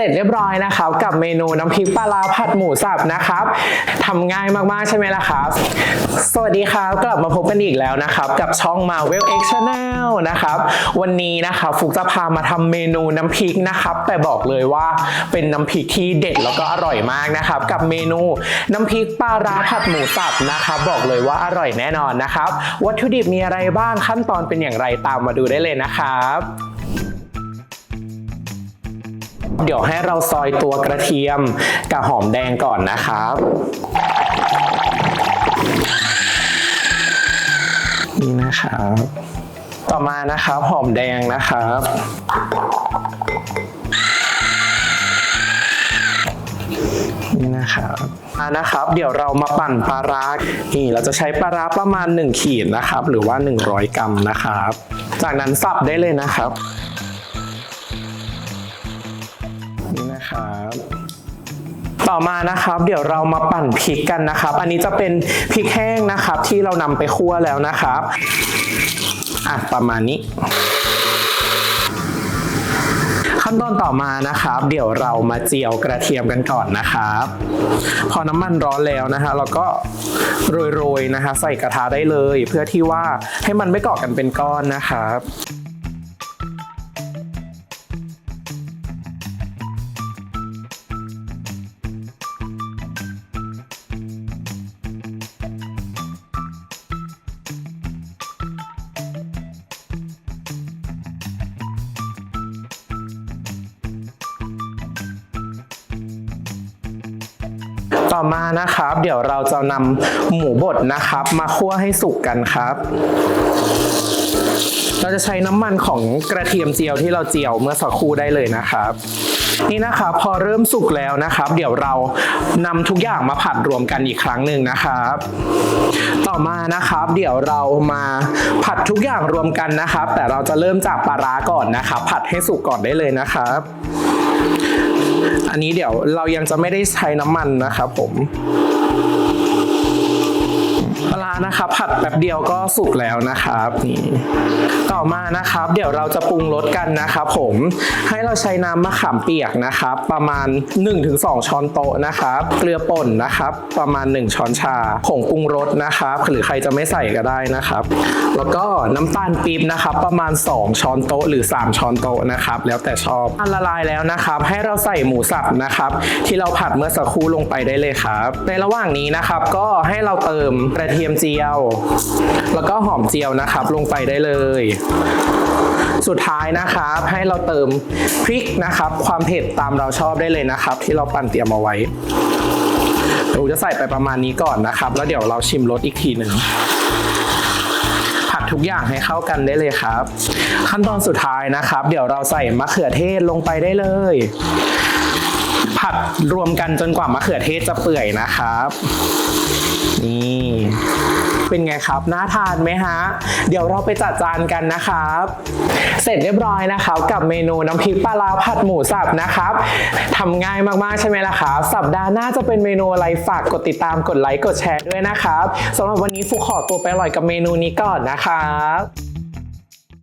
เสร็จเรียบร้อยนะครับกับเมนูน้ำพริกปลาร้าผัดหมูสับนะครับทำง่ายมากๆใช่ไหมล่ะครับ สวัสดีครับกลับมาพบกันอีกแล้วนะครับกับช่อง Marvel X Channel นะครับวันนี้นะครับฟุกจะพามาทำเมนูน้ำพริกนะครับ แต่บอกเลยว่าเป็นน้ำพริกที่เด็ดแล้วก็อร่อยมากนะครับกับเมนูน้ำพริกปลาร้าผัดหมูสับนะครับบอกเลยว่าอร่อยแน่นอนนะครับ วัตถุดิบมีอะไรบ้างขั้นตอนเป็นอย่างไรตามมาดูได้เลยนะครับ เดี๋ยวให้เราซอยตัวกระเทียมกับหอมแดงก่อนนะครับนี่นะครับ ต่อมานะครับหอมแดงนะครับนี่นะครับอ่านะครับ เดี๋ยวเรามาปั่นปลาร้านี่เราจะใช้ปลาร้าประมาณ 1 ขีดนะครับ หรือว่า 100 กรัมนะครับ จากนั้นสับได้เลยนะครับ นี่นะครับ ต่อมานะครับเดี๋ยวเรามาปั่นพริกกันนะครับ อันนี้จะเป็นพริกแห้งนะครับ ที่เรานำไปคั่วแล้วนะครับอะประมาณนี้ขั้นตอนต่อมานะครับ เดี๋ยวเรามาเจียวกระเทียมกันก่อนนะครับ พอน้ำมันร้อนแล้วนะฮะเราก็โรยๆนะฮะใส่กระทะได้เลย เพื่อที่ว่าให้มันไม่เกาะกันเป็นก้อนนะครับ ต่อมานะครับ เดี๋ยวเราจะนำหมูบดนะครับ มาคั่วให้สุกกันครับ เราจะใช้น้ำมันของกระเทียมเจียวที่เราเจียวเมื่อสักครู่ได้เลยนะครับนี่นะครับพอเริ่มสุกแล้วนะครับ เดี๋ยวเรานำทุกอย่างมาผัดรวมกันอีกครั้งหนึ่งนะครับ ต่อมานะครับ เดี๋ยวเรามาผัดทุกอย่างรวมกันนะครับ แต่เราจะเริ่มจากปลาร้าก่อนนะครับ ผัดให้สุกก่อนได้เลยนะครับ อันนี้เดี๋ยวเรายังจะไม่ได้ใช้น้ำมันนะครับผม ปลานะครับผัดแป๊บเดียวก็สุกแล้วนะครับนี่ต่อมานะครับ เดี๋ยวเราจะปรุงรสกันนะครับผมให้เราใช้น้ำมะขามเปียกนะครับ ประมาณ 1-2 ช้อนโต๊ะนะครับเกลือป่นนะครับ ประมาณ 1 ช้อนชาผงปรุงรสนะครับ หรือใครจะไม่ใส่ก็ได้นะครับ แล้วก็น้ำตาลปี๊บนะครับ ประมาณ 2 ช้อนโต๊ะ หรือ 3 ช้อนโต๊ะนะครับ แล้วแต่ชอบอันละลายแล้วนะครับ ให้เราใส่หมูสับนะครับ ที่เราผัดเมื่อสักครู่ลงไปได้เลยครับ ในระหว่างนี้นะครับก็ให้เราเติมกระเทียมเจียว แล้วก็หอมเจียวนะครับ ลงไปได้เลย สุดท้ายนะครับให้เราเติมพริกนะครับ ความเผ็ดตามเราชอบได้เลยนะครับ ที่เราปั่นเตรียมเอาไว้เราจะใส่ไปประมาณนี้ก่อนนะครับ แล้วเดี๋ยวเราชิมรสอีกทีหนึ่งผัดทุกอย่างให้เข้ากันได้เลยครับ ขั้นตอนสุดท้ายนะครับ เดี๋ยวเราใส่มะเขือเทศลงไปได้เลย ผัดรวมกันจนกว่ามะเขือเทศจะเปื่อยนะครับ นี่ เป็นไงครับ น่าทานไหมฮะ เดี๋ยวเราไปจัดจานกันนะครับ เสร็จเรียบร้อยนะครับ กับเมนูน้ำพริกปลาลาผัดหมูสับนะครับทำง่ายมากๆใช่ไหมล่ะครับ สัปดาห์หน้าจะเป็นเมนูอะไรฝากกดติดตามกดไลค์กดแชร์ด้วยนะครับสำหรับวันนี้ฟุกขอตัวไปอร่อยกับเมนูนี้ก่อนนะครับ